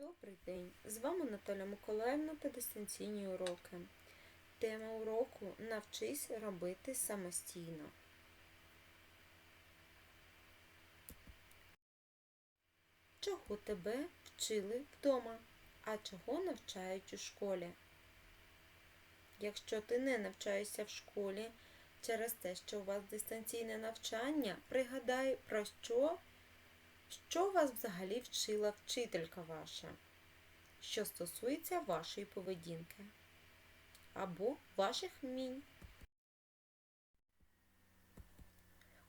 Добрий день! З вами Наталя Миколаївна та дистанційні уроки. Тема уроку Навчись робити самостійно. Чого тебе вчили вдома, а чого навчають у школі? Якщо ти не навчаєшся в школі через те, що у вас дистанційне навчання, пригадай про що, що вас взагалі вчила вчителька ваша що стосується вашої поведінки або ваших вмінь.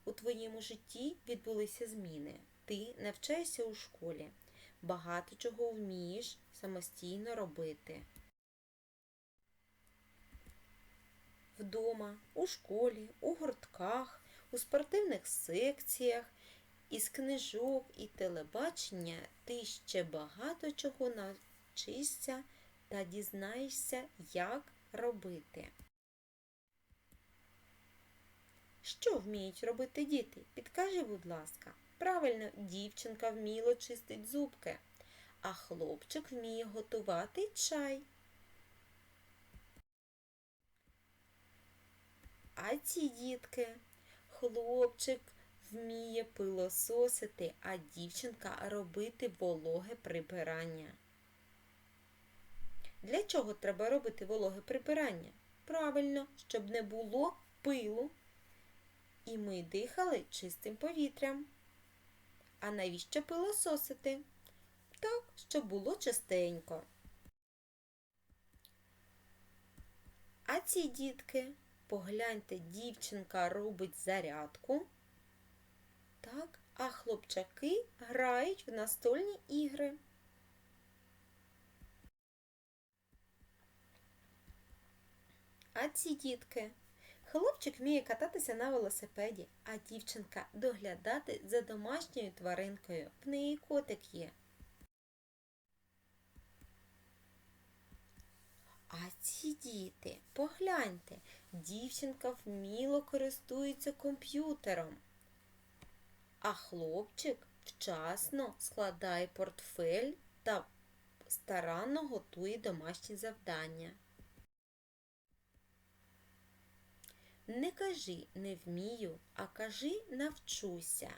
У твоєму житті відбулися зміни. Ти навчаєшся у школі, багато чого вмієш самостійно робити. Вдома, у школі, у гуртках, у спортивних секціях, із книжок і телебачення ти ще багато чого навчишся та дізнаєшся, як робити. Що вміють робити діти? Підкажи, будь ласка. Правильно, дівчинка вміло чистить зубки, а хлопчик вміє готувати чай. А ці дітки, хлопчик вміє пилососити, а дівчинка робити вологе прибирання. Для чого треба робити вологе прибирання? Правильно, щоб не було пилу і ми дихали чистим повітрям. А навіщо пилососити? Так, щоб було чистенько. А ці дітки, погляньте, дівчинка робить зарядку. Так, а хлопчаки грають в настольні ігри. А ці дітки. Хлопчик вміє кататися на велосипеді, а дівчинка доглядати за домашньою тваринкою. В неї котик є. А ці діти, погляньте, дівчинка вміло користується комп'ютером, а хлопчик вчасно складає портфель та старанно готує домашні завдання. Не кажи не вмію, а кажи навчуся.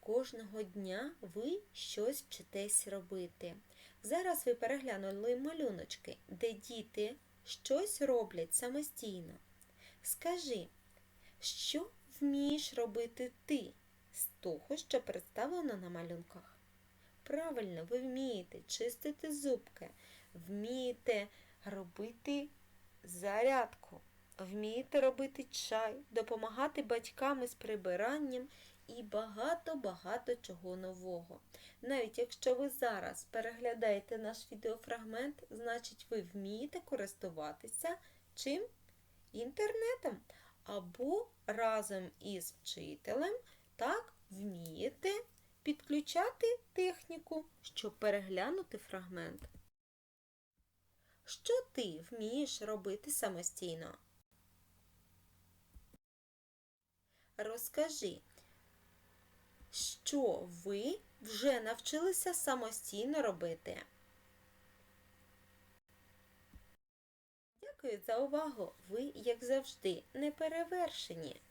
Кожного дня ви щось вчитесь робити. Зараз ви переглянули малюночки, де діти щось роблять самостійно. Скажи, що вмієш робити ти з того, що представлено на малюнках? Правильно, ви вмієте чистити зубки, вмієте робити зарядку вмієте робити чай, допомагати батькам із прибиранням і багато-багато чого нового. Навіть якщо ви зараз переглядаєте наш відеофрагмент, значить ви вмієте користуватися чим? Інтернетом. Або разом із вчителем так вмієте підключати техніку, щоб переглянути фрагмент. Що ти вмієш робити самостійно? Розкажи, що ви вже навчилися самостійно робити. Дякую за увагу! Ви, як завжди, не перевершені.